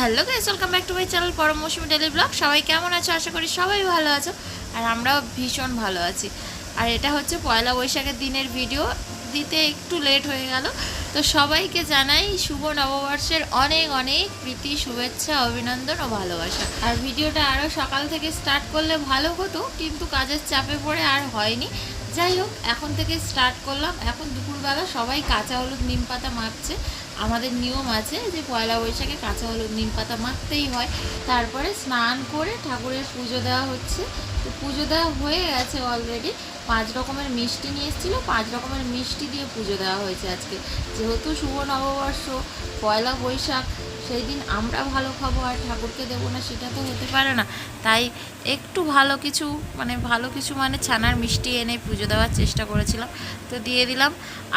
Hello guys, welcome back to my channel Param daily vlog. সবাই কেমন আছো? আশা করি সবাই ভালো আছো। আর আমরাও ভীষণ ভালো আছি। আর এটা হচ্ছে পয়লা বৈশাখের দিনের ভিডিও। দিতে একটু লেট হয়ে গেল। তো সবাইকে জানাই শুভ নববর্ষের অনেক অনেক প্রীতি, শুভেচ্ছা, অভিনন্দন ও ভালোবাসা। আর ভিডিওটা আরও সকাল থেকে স্টার্ট করলে ভালো হতো, কিন্তু কাজের চাপে পড়ে আর হয়নি। যাই হোক, এখন থেকে স্টার্ট করলাম। এখন দুপুরবেলা সবাই কাঁচা হলুদ নিম পাতা মাখছে। আমাদের নিয়ম আছে যে পয়লা বৈশাখে কাঁচা হলুদ নিম পাতা মাখতেই হয়। তারপরে স্নান করে ঠাকুরের পুজো দেওয়া হচ্ছে। তো পুজো দেওয়া হয়ে গেছে অলরেডি পাঁচ রকমের মিষ্টি নিয়ে এসেছিল। পাঁচ রকমের মিষ্টি দিয়ে পুজো দেওয়া হয়েছে আজকে। যেহেতু শুভ নববর্ষ, পয়লা বৈশাখ সেই দিন আমরা ভালো খাব আর ঠাকুরকে দেবো না, সেটা তো হতে পারে না। তাই একটু ভালো কিছু মানে ভালো কিছু মানে ছানার মিষ্টি এনে পুজো দেওয়ার চেষ্টা করেছিলাম, তো দিয়ে দিলাম।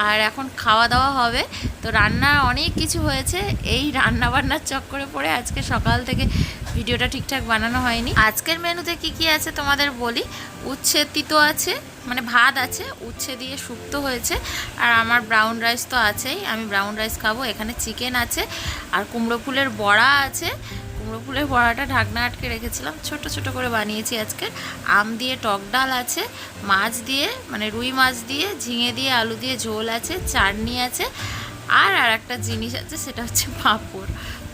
আর এখন খাওয়া দাওয়া হবে। তো রান্না অনেক কিছু হয়েছে, এই রান্নাবান্নার চক্করে পড়ে আজকে সকাল থেকে ভিডিওটা ঠিকঠাক বানানো হয়নি। আজকের মেনুতে কি কি আছে তোমাদের বলি? উচ্ছে তিতো আছে মানে ভাত আছে, উচ্ছে দিয়ে শুক্তো হয়েছে, আর আমার ব্রাউন রাইস তো আছেই, আমি ব্রাউন রাইস খাব। এখানে চিকেন আছে, আর কুমড়ো ফুলের বড়া আছে। কুমড়ো ফুলের বড়াটা ঢাকনা আটকে রেখেছিলাম ছোট ছোট করে বানিয়েছি আজকে। আম দিয়ে টক ডাল আছে, মাছ দিয়ে মানে রুই মাছ দিয়ে, ঝিঙে দিয়ে, আলু দিয়ে ঝোল আছে, চাটনি আছে, আর আর একটা জিনিস আছে, সেটা হচ্ছে পাঁপড়।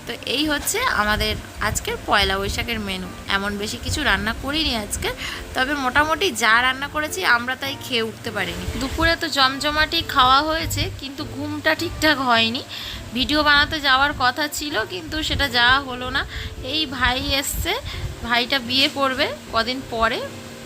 তো এই হচ্ছে আমাদের আজকের পয়লা বৈশাখের মেনু এমন বেশি কিছু রান্না করিনি আজকে, তবে মোটামুটি যা রান্না করেছি আমরা তাই খেয়ে উঠতে পারিনি। দুপুরে তো জমজমাটি খাওয়া হয়েছে, কিন্তু ঘুমটা ঠিকঠাক হয়নি। ভিডিও বানাতে যাওয়ার কথা ছিল, কিন্তু সেটা যাওয়া হলো না। এই ভাই এসছে, ভাইটা বিয়ে করবে কদিন পরে।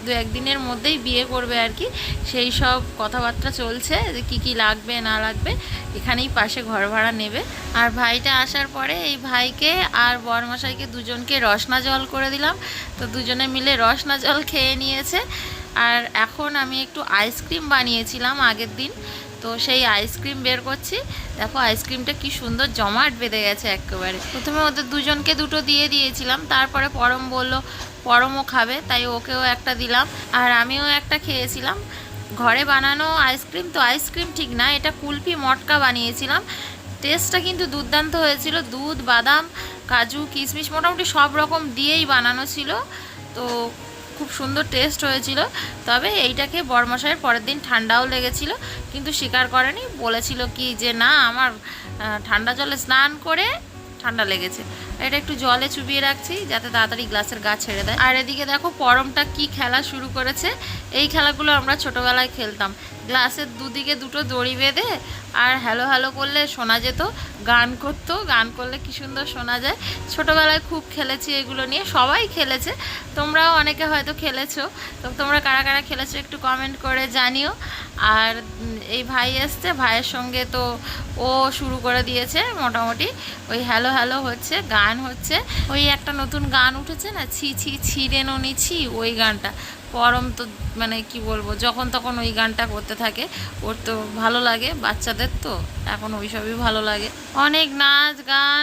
দু একদিনের মধ্যেই বিয়ে করবে আর কি। সেই সব কথাবার্তা চলছে যে কী কী লাগবে, না লাগবে, এখানেই পাশে ঘর ভাড়া নেবে। আর ভাইটা আসার পরে এই ভাইকে আর বরমশাইকে দুজনকে রসনা জল করে দিলাম। তো দুজনে মিলে রসনা জল খেয়ে নিয়েছে। আর এখন আমি একটু আইসক্রিম বানিয়েছিলাম আগের দিন। তো সেই আইসক্রিম বের করছি। দেখো আইসক্রিমটা কি সুন্দর জমাট বেঁধে গেছে একেবারে। প্রথমে ওদের দুজনকে দুটো দিয়ে দিয়েছিলাম। তারপরে পরম বলল পরমও খাবে, তাই ওকেও একটা দিলাম। আর আমিও একটা খেয়েছিলাম। ঘরে বানানো আইসক্রিম তো আইসক্রিম ঠিক না, এটা কুলফি মটকা বানিয়েছিলাম। টেস্টটা কিন্তু দুর্দান্ত হয়েছিল, দুধ, বাদাম, কাজু, কিশমিশ, মোটামুটি সব রকম দিয়েই বানানো ছিল। তো খুব সুন্দর টেস্ট হয়েছিল। তবে এইটাকে বরমশাইয়ের পরের দিন ঠান্ডাও লেগেছিল, কিন্তু স্বীকার করেনি। বলেছিল কি যে, না, আমার ঠান্ডা জলে স্নান করে ঠান্ডা লেগেছে। এটা একটু জলে চুবিয়ে রাখছি, যাতে তাড়াতাড়ি গ্লাসের গা ছেড়ে দেয়। আর এদিকে দেখো পরমটা কি খেলা শুরু করেছে। এই খেলাগুলো আমরা ছোটোবেলায় খেলতাম। গ্লাসের দুদিকে দুটো দড়ি বেঁধে আর হ্যালো হ্যালো করলে শোনা যেত, গান করতো, গান করলে কি সুন্দর শোনা যায়। ছোটোবেলায় খুব খেলেছি এগুলো নিয়ে, সবাই খেলেছে। তোমরাও অনেকে হয়তো খেলেছো। তো তোমরা কারা কারা খেলেছো একটু কমেন্ট করে জানিও। আর এই ভাই এসছে, ভাইয়ের সঙ্গে তো ও শুরু করে দিয়েছে মোটামুটি। ওই হ্যালো হ্যালো হচ্ছে, গান হচ্ছে। ওই একটা নতুন গান উঠেছে না, ছি ছি ছিঁড়ে ননি ছি, ওই গানটা। পরম তো মানে কি বলব, যখন তখন ওই গানটা করতে থাকে। ওর তো ভালো লাগে, বাচ্চাদের তো, এখন ওই সবই ভালো লাগে। অনেক নাচ গান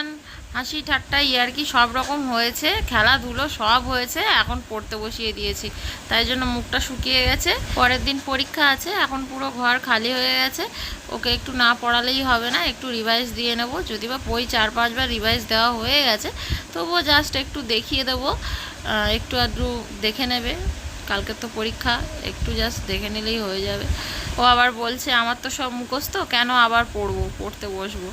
হাসি ঠাট্টা ইয়ার্কি সব রকম হয়েছে, খেলাধুলো সব হয়েছে, এখন পড়তে বসিয়ে দিয়েছি। তাই জন্য মুখটা শুকিয়ে গেছে। পরের দিন পরীক্ষা আছে, এখন পুরো ঘর খালি হয়ে গেছে। ওকে একটু না পড়ালেই হবে না, একটু রিভাইজ দিয়ে নেব। যদি বা বই চার পাঁচবার রিভাইজ দেওয়া হয়ে গেছে, তবুও জাস্ট একটু দেখিয়ে দেবো। একটু আধটু দেখে নেবে। কালকে তো পরীক্ষা, একটু জাস্ট দেখে নিলেই হয়ে যাবে। ও আবার বলছে, আমার তো সব মুখস্থ, কেন আবার পড়ব? পড়তে বসবো।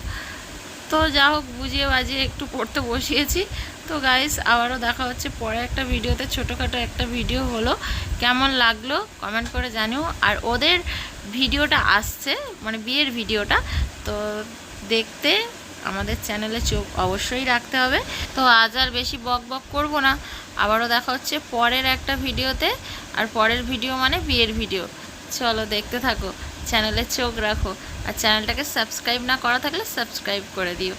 তো যা হোক, বুঝিয়ে বাজিয়ে একটু পড়তে বসিয়েছি। তো গাইস আবারও দেখা হচ্ছে পরে একটা ভিডিওতে। ছোটোখাটো একটা ভিডিও হলো। কেমন লাগল কমেন্ট করে জানিও। আর ওদের ভিডিওটা আসছে মানে বিয়ের ভিডিওটা। তো দেখতে আমাদের চ্যানেলে চোখ অবশ্যই রাখতে হবে। তো আজ আর বেশি বক বক করব না। আবারও দেখা হচ্ছে পরের একটা ভিডিওতে। আর পরের ভিডিও মানে বিয়ের ভিডিও। চলো দেখতে থাকো। চ্যানেলে চোখ রাখো। আর চ্যানেলটাকে সাবস্ক্রাইব না করা থাকলে সাবস্ক্রাইব করে দিও।